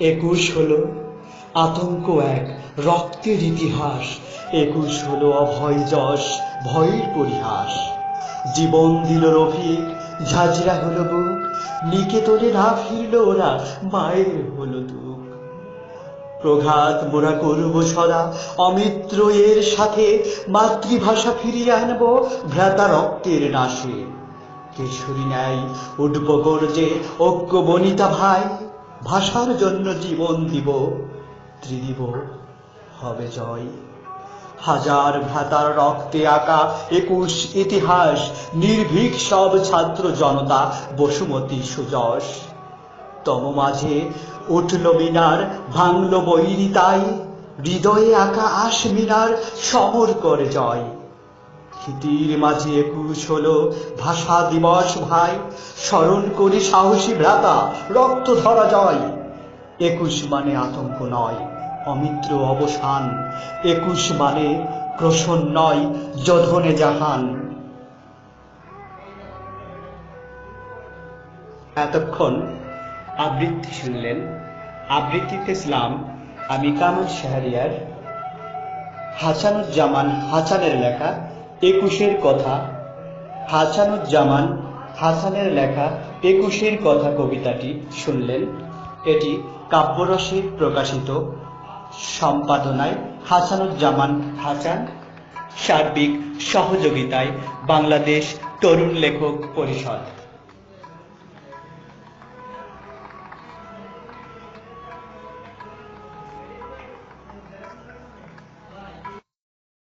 একুশ হলো আতঙ্ক এক, রক্তের ইতিহাস। একুশ হলো অভয় যশ, ভয়ের পরিহাস। জীবন দিল রফিক, ঝাঁঝরা হলো বুক, নিকেতনে না ফিরল ওরা, মায়ের হলো দুঃখ। প্রঘাত মোরা করব সদা, অমিত্র এর সাথে, মাতৃভাষা ফিরিয়ে আনব ভ্রাতা রক্তের নাশে। কেশরী ন্যায় উঠব গর্জে ঐক্য বনিতা ভাই। ভাষার জন্য জীবন দিব, ত্রিদিব হবে জয়। হাজার ভ্রাতার রক্তে আঁকা একুশ ইতিহাস, নির্ভীক সব ছাত্র জনতা বসুমতী সুযশ। তম মাঝে উঠল মিনার, ভাঙল বৈরি তাই, হৃদয়ে আঁকা আশ মিনার, সমর করে জয়। ক্ষিতির মাঝে একুশ হলো ভাষা দিবস ভাই। স্মরণ করি সাহসী ভ্রাতা, রক্ত ধরা জয়। একুশ মানে আতঙ্ক নয়, অমিত্র অবসান। একুশ মানে ক্রোশন নয় যোধনে জাহান। এতক্ষণ আবৃত্তি শুনলেন, আবৃত্তিতে ইসলাম আমি কামাল শাহরিয়ার। হাসানুজ্জামান হাসানের লেখা একুশের কথা, হাসানুজ্জামান হাসানের লেখা একুশের কথা কবিতাটি শুনলেন। এটি কাব্যরসে প্রকাশিত। সম্পাদনায় হাসানুজ্জামান হাসান। সার্বিক সহযোগিতায় বাংলাদেশ তরুণ লেখক পরিষদ।